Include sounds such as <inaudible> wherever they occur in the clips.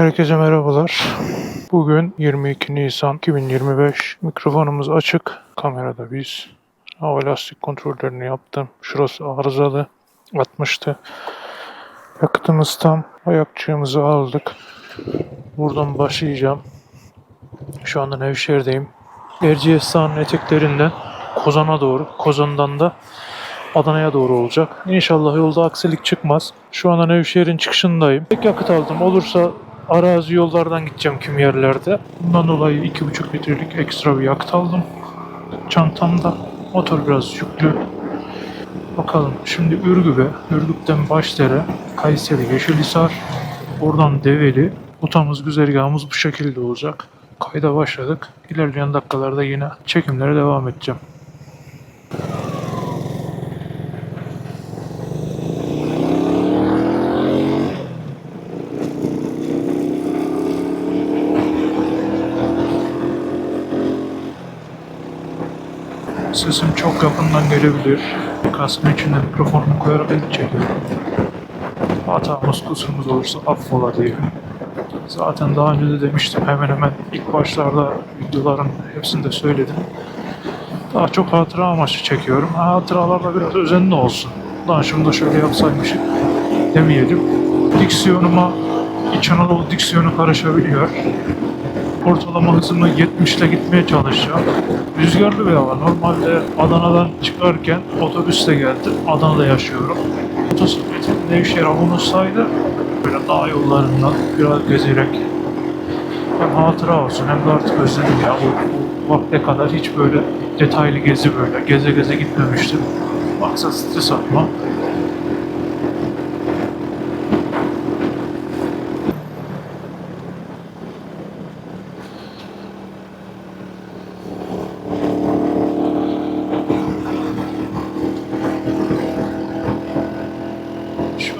Herkese merhabalar. Bugün 22 Nisan 2025. Mikrofonumuz açık. Kamerada biz. Hava lastik kontrollerini yaptım. Şurası arızalı. Atmıştı. Yakıtımız tam. Ayakçığımızı aldık. Buradan başlayacağım. Şu anda Nevşehir'deyim. Erciyes eteklerinden Kozan'a doğru, Kozan'dan da Adana'ya doğru olacak. İnşallah yolda aksilik çıkmaz. Şu anda Nevşehir'in çıkışındayım. Tek yakıt aldım. Olursa arazi yollardan gideceğim kim yerlerde. Bundan dolayı 2,5 litrelik ekstra bir yakıt aldım. Çantamda. Motor biraz yüklü. Bakalım şimdi Ürgüp'e, Ürgüp'ten Başdere, Kayseri, Yeşilhisar, oradan Develi. Rotamız, güzergahımız bu şekilde olacak. Kayda başladık. İlerleyen dakikalarda yine çekimlere devam edeceğim. Sesim çok yakından gelebilir. Kaskın içinde mikrofonumu koyarak el çekiyorum. Hatamız kusurumuz olursa affola diyelim. Zaten daha önce de demiştim hemen hemen ilk başlarda videoların hepsinde söyledim. Daha çok hatıra amaçlı çekiyorum. Hatıralarda biraz özenli olsun. Lan şunu da şöyle yapsaymışım demeyelim. Diksiyonuma İç Anadolu diksiyonu karışabiliyor. Ortalama hızımı 70'te gitmeye çalışacağım. Rüzgarlı bir hava. Normalde Adana'dan çıkarken otobüste geldim. Adana'da yaşıyorum. Motosikletim Nevşehir'e unutsaydı böyle dağ yollarından biraz gezerek hem hatıra olsun hem de artık özledim ya. Bu, bu vakte kadar hiç böyle detaylı gezi böyle geze geze gitmemiştim. Maksat stres atma.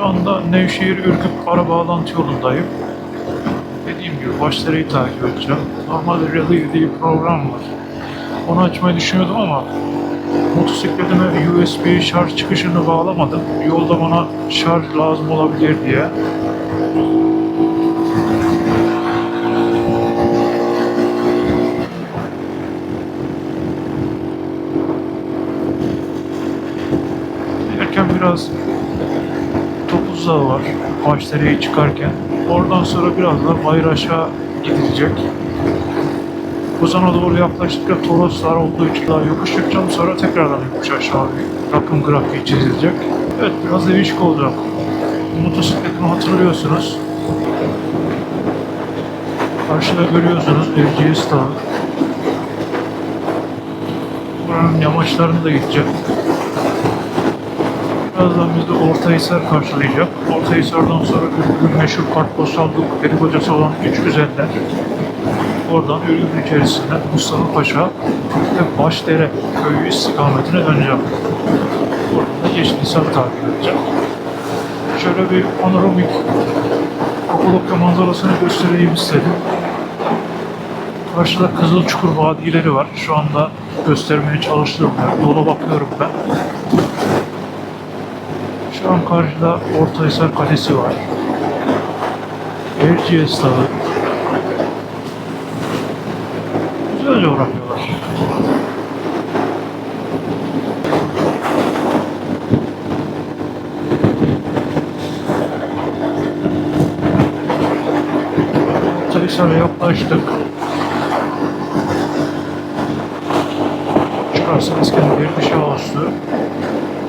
Şu anda Nevşehir Ürgüp ara bağlantı yolundayım. Dediğim gibi başlarıyı takip edeceğim. Normalde Rally diye bir program var. Onu açmayı düşünüyordum ama motosikletime USB şarj çıkışını bağlamadım. Yolda bana şarj lazım olabilir diye. Erken biraz Dağı var. Başdere'ye çıkarken. Oradan sonra biraz da Bayraş'a gidilecek. Kozan'a doğru yaklaştıkça Toroslar olduğu için daha yokuş çıkacağım. Sonra tekrardan yokuş aşağı bir rakım grafiği çizilecek. Evet biraz değişik olacak. Motosikletimi hatırlıyorsunuz. Karşıda görüyorsunuz Erciyes Dağı. Buranın yamaçlarını da gideceğim. Birazdan bizi Ortahisar karşılayacak. Ortahisar'dan sonra Ürgüp'ün meşhur kartpostallık peri kocası olan Üç Güzeller. Oradan Ürgüp içerisinden Mustafa Paşa ve Başdere köyü istikametine döneceğim. Oradan da Yeşilhisar'ı takip edeceğim. Şöyle bir panoramik Kapadokya manzarasını göstereyim istedim. Karşıda Kızılçukur vadileri var. Şu anda göstermeye çalıştığım yer. Yola bakıyorum ben. An karşıda Ortahisar Kalesi var. Erciyes Dağı. Güzel coğrafyalar. Ortahisar'a yaklaştık. Şurası eskiden bir şey olmuştu.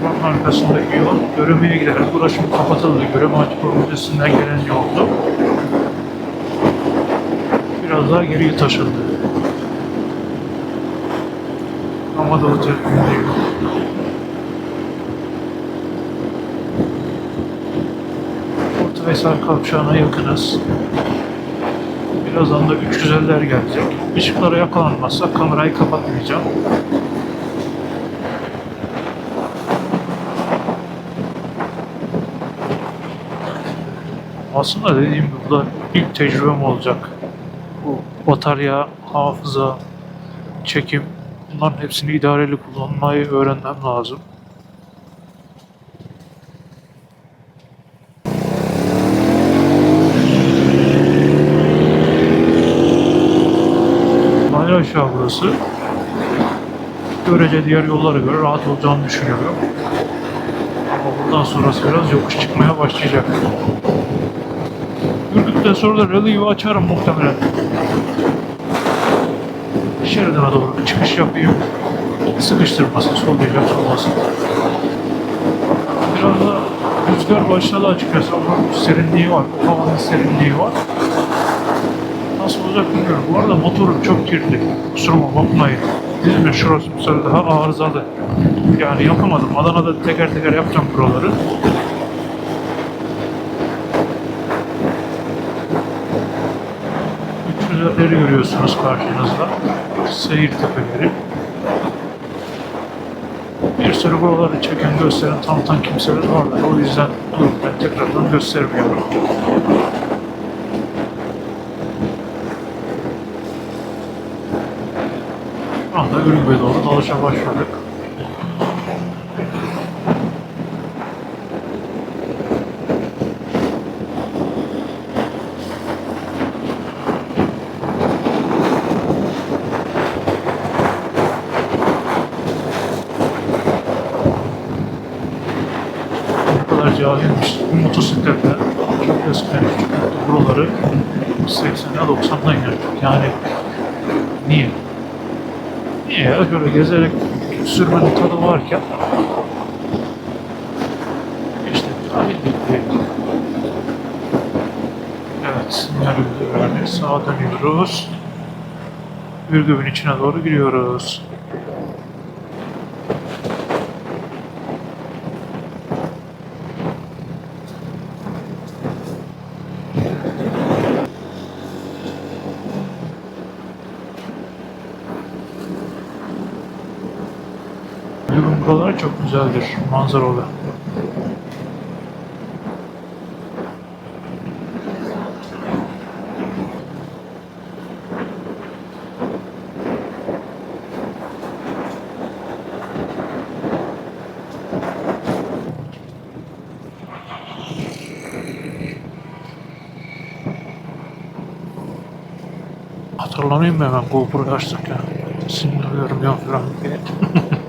Buranın arkasındaki yol Göreme'ye giderek ulaşım kapatıldı. Göreme Açık Projesi'nden gelen yoldu. Biraz daha geriye taşındı. Ama da değil. Orta Veysel Kavşağı'na yakınız. Birazdan da üç güzeller gelecek. Işıklara yakalanmazsa kamerayı kapatmayacağım. Aslında dediğim gibi bu da ilk tecrübem olacak. Bu batarya, hafıza, çekim bunların hepsini idareli kullanmayı öğrenmem lazım. Mahalle aşağı burası. Görece diğer yollara göre rahat olacağını düşünüyorum. Ama bundan sonrası biraz yokuş çıkmaya başlayacak. Yürüdükten sonra da rally'yi açarım muhtemelen. Şeridana doğru bir çıkış yapayım. Sıkıştırmasın, sollayacak olmasın. Biraz da rüzgar başladı açıkçası ama serinliği var. Havanın serinliği var. Nasıl olacak bilmiyorum. Bu arada motorum çok kirli. Kusuruma bakmayın. İzmir şurası sefer daha arızalı. Yani yapamadım. Adana'da teker teker yapacağım buraları. Üçüzleri görüyorsunuz karşınızda. Seyir tepeleri. Bir sürü buraları çeken gösteren tanıtan kimseler vardır. O yüzden dur ben tekrardan göstermiyorum. Şu anda Ürgüp'e doğru dalışa başladık. Ne kadar cahilmiş. Bu motosikletle çok eskiden buraları 80'e 90'dan yaptık. Yani niye? Niye ya? Şöyle gezerek sürmenin tadı varken işte diye. Evet, sinyal verdi. Sağa dönüyoruz. Ürgüp'ün içine doğru giriyoruz. Buraları çok güzeldir, manzaralı. Hatırlamayayım mı hemen GoPro'yu açtık ya. Sinirliyorum ya falan. <laughs>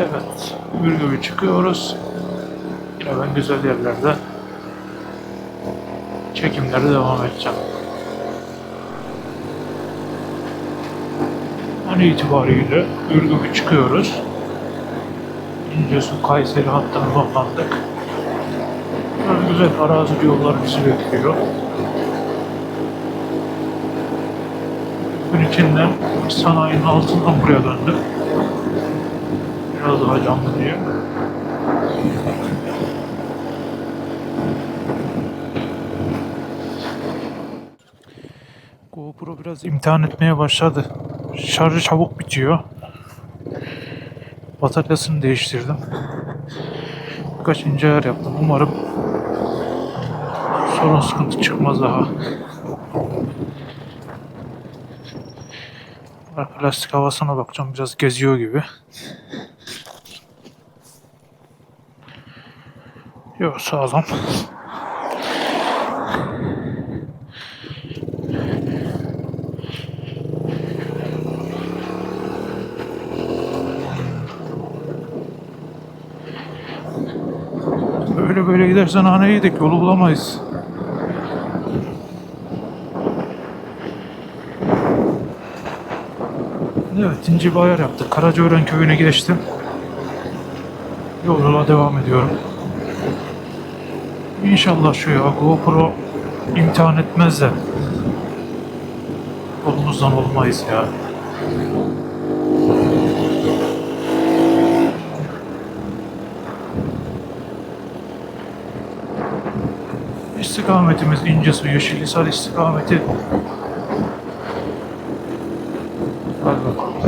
Evet, Ürgüp'e çıkıyoruz. Yine ben güzel yerlerde çekimlere devam edeceğim. An itibariyle Ürgüp'e çıkıyoruz. İncesu Kayseri hattına bağlandık. Böyle güzel arazi yollar bizi bekliyor. Gün içinden sanayinin altından buraya döndüm. Biraz daha canlı diye. GoPro biraz imtihan etmeye başladı. Şarjı çabuk bitiyor. Bataryasını değiştirdim. Birkaç ince ayar yaptım. Umarım sorun sıkıntı çıkmaz daha. Arka lastik havasına bakacağım. Biraz geziyor gibi. Sağlam. Böyle böyle gidersen haneye yedik yolu bulamayız. Evet ince bir ayar yaptık. Karacaören köyüne geçtim. Yolculuğa devam ediyorum. İnşallah şu ya GoPro imtihan etmez de yolumuzdan olmayız ya. İstikametimiz İncesu Yeşilhisar istikameti. Hadi bakalım.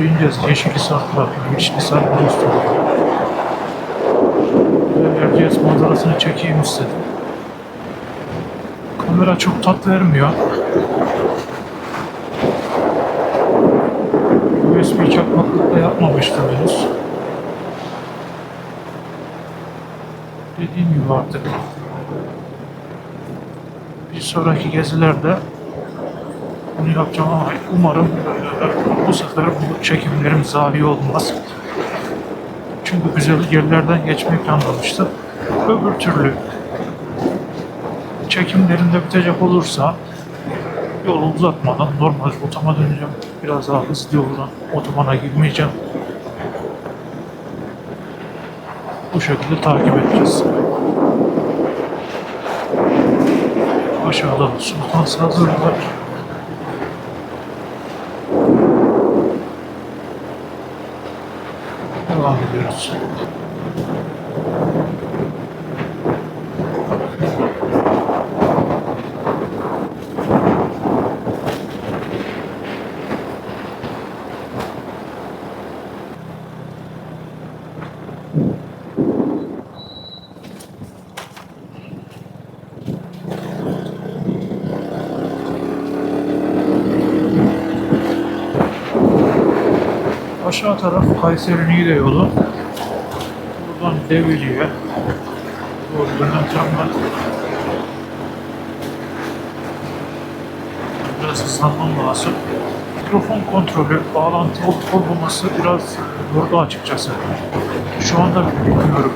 Doğru ineceğiz. Yeşilhisar tarafına. Yeşilhisar Bozdu. Erciyes manzarasını çekeyim istedim. Kamera çok tat vermiyor. USB çakmaklıkla yapmamıştım henüz. Dediğim gibi artık bir sonraki gezilerde bunu yapacağım ama umarım bu sefer bu çekimlerim zayi olmaz. Çünkü güzel yerlerden geçmeyi planlamıştım. Öbür türlü çekimlerinde bitecek olursa yolu uzatmadan normal rotama döneceğim. Biraz daha hızlı yoldan otobana girmeyeceğim. Bu şekilde takip edeceğiz. Aşağıda Sultan Sazır var. Devam Aşağı taraf Kayseri Niğde yolu. Buradan Develi'ye doğru dönen tramvay. Biraz hızlanmam lazım. Mikrofon kontrolü, bağlantı olup olmaması biraz zordu açıkçası. Şu anda bilmiyorum.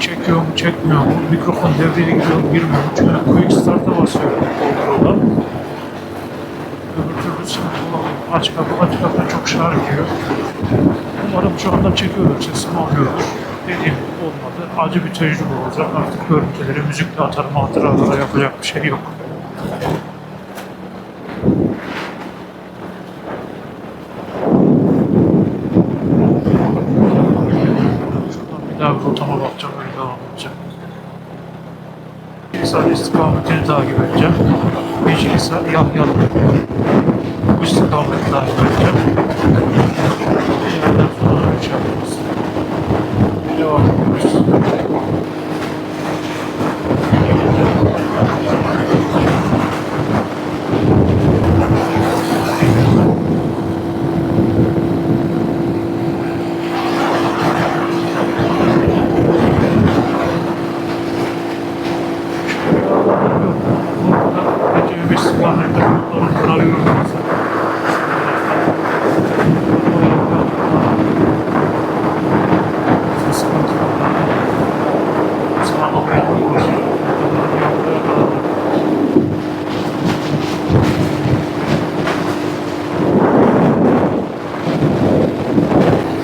Çekiyor mu, çekmiyor mu? Mikrofon devreye giriyor mu, girmiyor mu? Çünkü Quick Start'a basıyorum kontrolda. Öbür türlü sıkıntı. Aç kapı, aç kapı çok şarkıyor. Umarım şu anda çekiyordur, sesim alıyordur. Dediğim olmadı. Acı bir tecrübe olacak. Artık görüntüleri müzikle atarım, hatıralara yapacak bir şey yok. Bir daha bir rotama bakacağım, öyle devam edeceğim. Yeşilhisar istikametini takip edeceğim. Yeşilhisar Yahyalı. İstikameti takip edeceğim. Bir yerden sonra üç yapacağız. Devam ediyoruz. Burada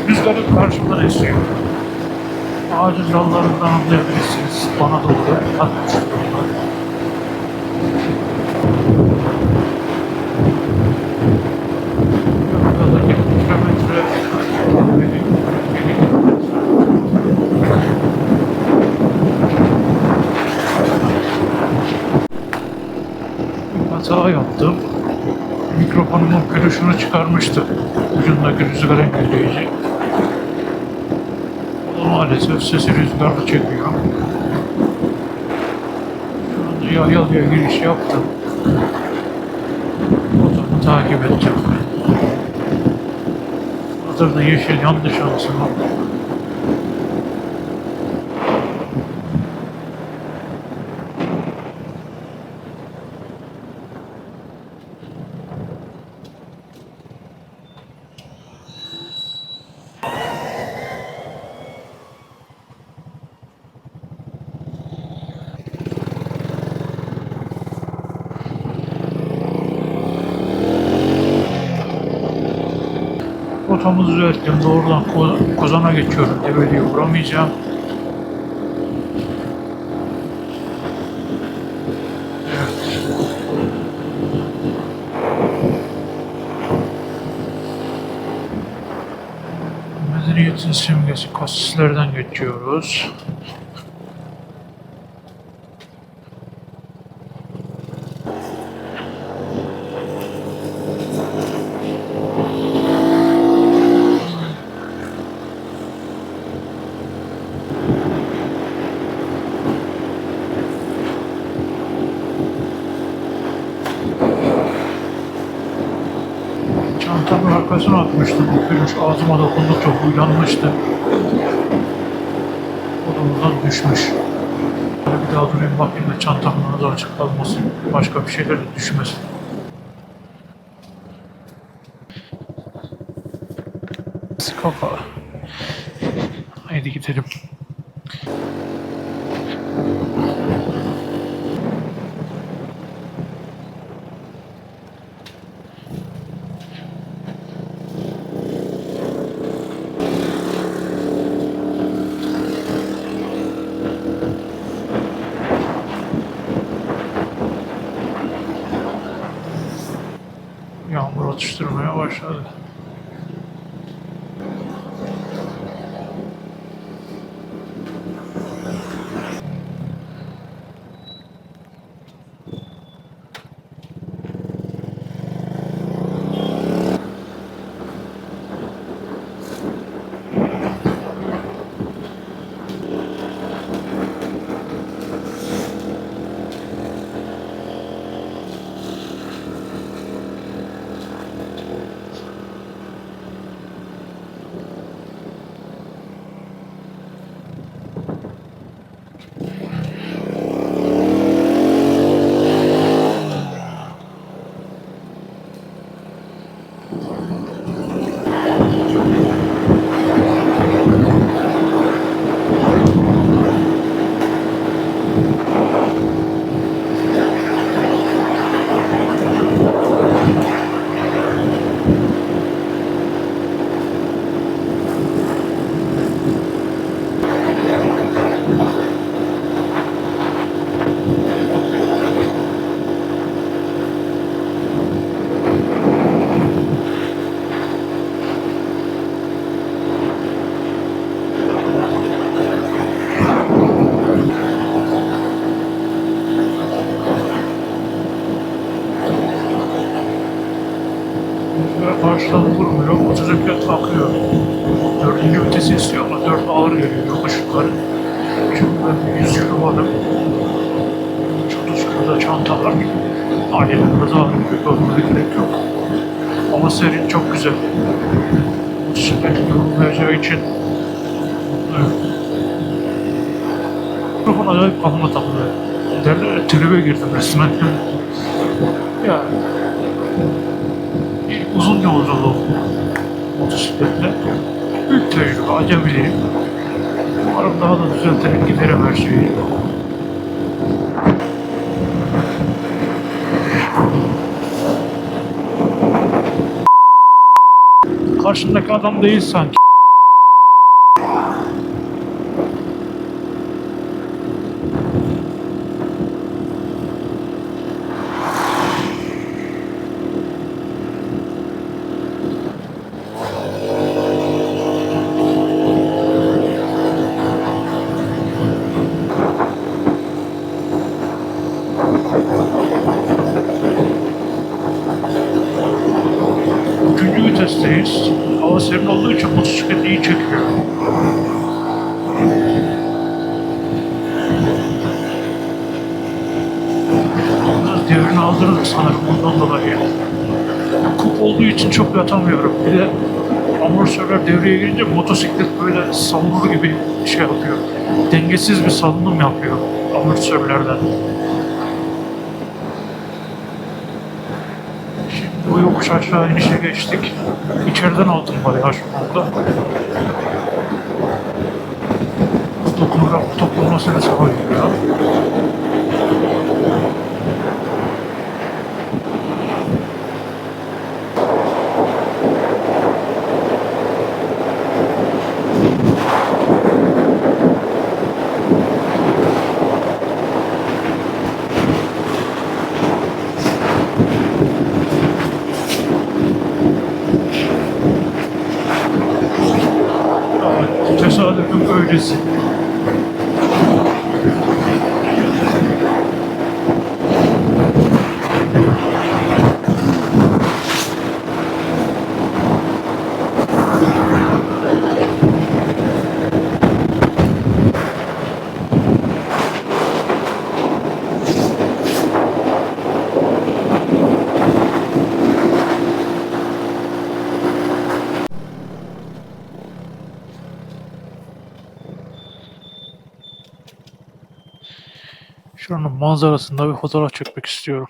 Rüzgarın karşımdan esiyor. Ağacın dallarından anlayabilirsiniz. Bana doğru atmış hata yaptım. Mikrofonumun gülüşünü çıkarmıştı. Ucundaki rüzgar engelleyici. O da maalesef sesi rüzgarlı çekiyor. Şu anda yahyalıya giriş yaptım. Otomu takip edeceğim. Hazırda yeşil yandı şansıma. Düzelttim. Doğrudan Ko- Kozan'a geçiyorum. Develi'ye vuramayacağım. Evet. Medeniyetin simgesi kasislerden geçiyoruz. Arkasına atmıştım. Gülüş ağzıma dokundu çok uyanmıştı. O da oradan düşmüş. Böyle bir daha durayım bakayım da çantamın ağzı açık kalmasın. Başka bir şeyler de düşmesin. Kafa. Haydi gidelim. Yeah. Karşıdan vurmuyor, motosiklet akıyor. Dördüncü vitesi istiyor ama dört ağır geliyor yokuş yukarı. Şimdi ben yüz yürümadım. Çatışkırda çanta var. Biraz ağır geliyor, görmeye gerek yok. Ama serin çok güzel. Motosiklet yorulmayacağı için mutluyum. Mikrofon acayip kalma takılıyor. Derler tribe girdim resmen. ya uzun yolculuk motosikletle büyük tecrübe, acemiliyim. Umarım daha da düzelterek giderim her şeyi. Karşındaki adam değil sanki. Üçüncü vitesteyiz. Hava serin olduğu için motosiklet iyi çekiyor. Biraz devrini aldırdık sanırım bundan dolayı. Kup olduğu için çok yatamıyorum. Bir de amortisörler devreye girince motosiklet böyle savunur gibi şey yapıyor. Dengesiz bir salınım yapıyor amortisörlerden. Şimdi bu yokuş aşağı inişe geçtik. İçeriden aldım bayağı şu anda. Dokunarak dokunmasını sağlıyor. Yani plus. Şuranın manzarasında bir fotoğraf çekmek istiyorum.